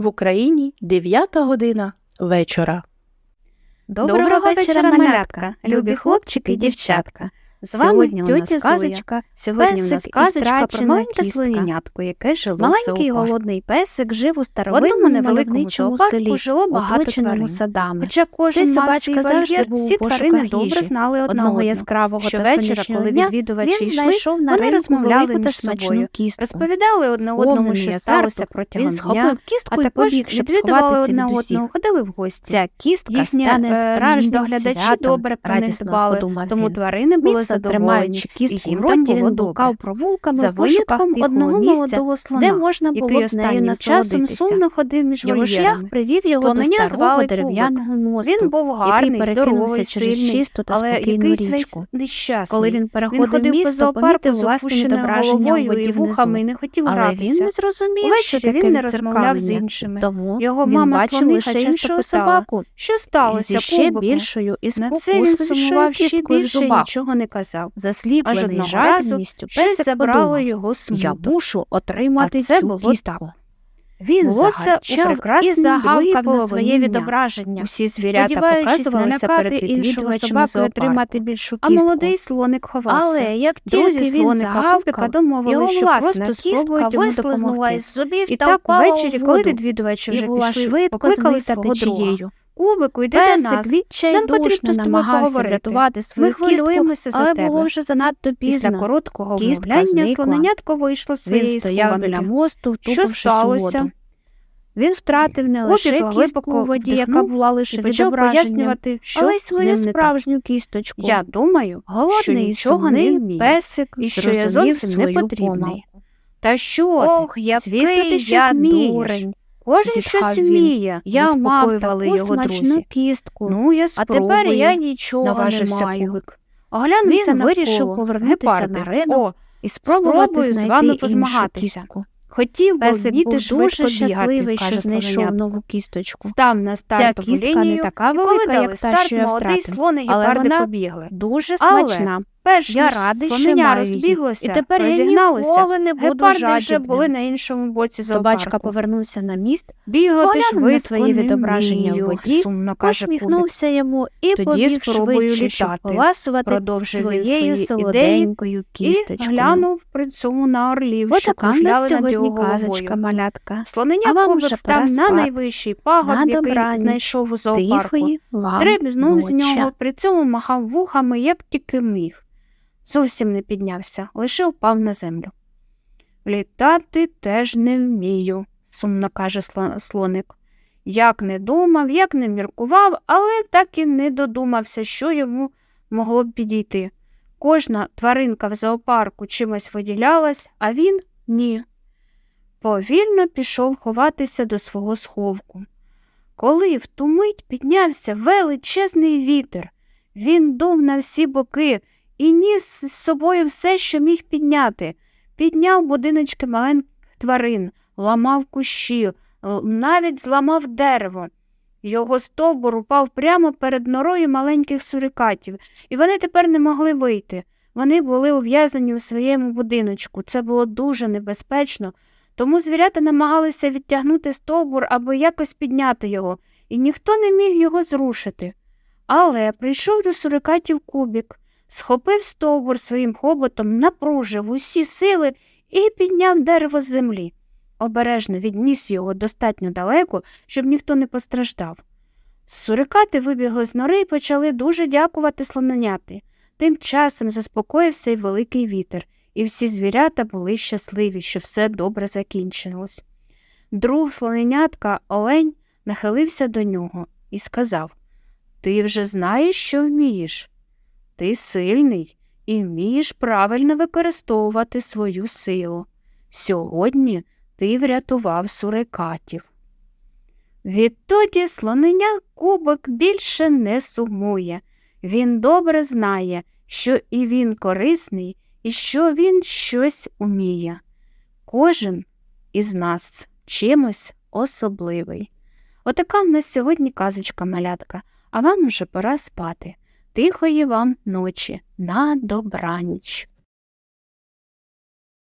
В Україні 9 година вечора. Доброго, вечора, малятка, любі хлопчики і дівчатка. З вами Сьогодні нас тьотя казочка, Сьогодні у нас песик казочка про маленьке слоненятко, яке жило Маленький зоопарку. голодний песик жив у В старовинному невеликому селі, жило багато тварин. садами. Хоча кожен собачка завжди був всі тварини добре знали Одного яскравого та сонячного коли відвідувачі він йшли, знайшов на вони розмовляли між собою. кістку. Розповідали одне одному, що сталося протягом Він дня, схопив кістку а також відвідували одне одного, ходили в гості. Ця кістка стане е, справжнім доглядачі добре про них дбали, тому тварини були задоволені, тримаючи і кістку в роті, він блукав провулками За в пошуках одного місця, молодого слона, де можна було б нею часом сумно ходив між Його шлях привів його до старого дерев'яного мосту, Він був гарний, який здоровий, перекинувся через чисту та але спокійну якийсь весь нещасний. Коли він Він переходив ходив по місто, зоопарку помітив з власне опущеною головою воді вухами і не хотів Але гратися. він не зрозумів, Увечері що він не розмовляв з іншими. Тому Його він мама бачив лише іншого собаку. Що сталося, ще більшою і На це він сумував ще більше нічого не казав. Аж Засліплений жадібністю, щось забрало його я мушу отримати А це цю було кістку. Він Було це у прекрасній і загавкав на своє відображення. Усі звірята показувалися перед відвідувачами зоопарку. отримати більшу А молодий слоник ховався. Але як тільки він загавкав, домовили, його що власна просто кістка спробують йому допомогти. із зубів І та так впала ввечері, у коли відвідувачі вже пішли, покликали свого друга. Кубику, йди до Песик нас. відчайдушно потрібно з тобою намагався поговорити. врятувати свою Ми кістку, хвилюємося за але тебе. було вже занадто Після короткого Кістка вмовляння зникла. слоненятко вийшло з своєї Він стояв схованки. біля мосту, Що сталося? воду. Він втратив не лише Кубик кістку глибоко у воді, яка вдихнув була лише почав відображенням, пояснювати, що але й з свою ним не так. справжню кісточку. Я думаю, Голодний що і нічого не сумний вмію. песик і що я зрозумів зовсім не свою потрібний. помилку. Та що Ох, який Звісно, ти щось я вмієш. дурень. Кожен щось вміє. Я мав таку його смачну друзі. кістку. Ну, я а тепер я нічого не маю. Кубик. Оглянувся Він вирішив повернутися Гепарди. на ринок О, і спробувати спробую з вами позмагатися. хотів би Песик вміти був швидко дуже бігати, щасливий, каже що знайшов слоненятко. нову кісточку. Став на стартову кістка лінію, не така і коли велика, дали як та, старт, що я молодий втратив. слон і Але гепарди вона побігли. Дуже Але смачна. Перш Я радий, що слоненя розбіглося, І тепер я ніколи не буду гепарди вже були на іншому боці Собачка зоопарку. повернувся на міст, Бігати швидко своє не відображення в воді, сумно каже Кубик. йому і Тоді побіг спробую швидше, щоб літати. поласувати Продовжив своєю свої солоденькою І глянув при цьому на орлів, що кружляли над його головою. казочка, малятка. Слоненя А Кубик став на найвищий пагорб, На який знайшов у зоопарку. Стрибнув з нього, при цьому махав вухами, як тільки міг. Зовсім не піднявся, лише впав на землю. Літати теж не вмію, сумно каже слоник. Як не думав, як не міркував, але так і не додумався, що йому могло б підійти. Кожна тваринка в зоопарку чимось виділялась, а він ні. Повільно пішов ховатися до свого сховку. Коли в ту мить піднявся величезний вітер, він дув на всі боки і ніс з собою все, що міг підняти. Підняв будиночки маленьких тварин, ламав кущі, навіть зламав дерево. Його стовбур упав прямо перед норою маленьких сурикатів, і вони тепер не могли вийти. Вони були ув'язані у своєму будиночку. Це було дуже небезпечно, тому звірята намагалися відтягнути стовбур або якось підняти його, і ніхто не міг його зрушити. Але прийшов до сурикатів кубік, схопив стовбур своїм хоботом, напружив усі сили і підняв дерево з землі. Обережно відніс його достатньо далеко, щоб ніхто не постраждав. Сурикати вибігли з нори і почали дуже дякувати слоненяти. Тим часом заспокоївся й великий вітер, і всі звірята були щасливі, що все добре закінчилось. Друг слоненятка Олень нахилився до нього і сказав Ти вже знаєш, що вмієш. Ти сильний і вмієш правильно використовувати свою силу. Сьогодні ти врятував сурикатів. Відтоді слоненя кубок більше не сумує. Він добре знає, що і він корисний, і що він щось уміє. Кожен із нас чимось особливий. Отака в нас сьогодні казочка малятка, а вам уже пора спати. Тихої вам ночі, на добраніч.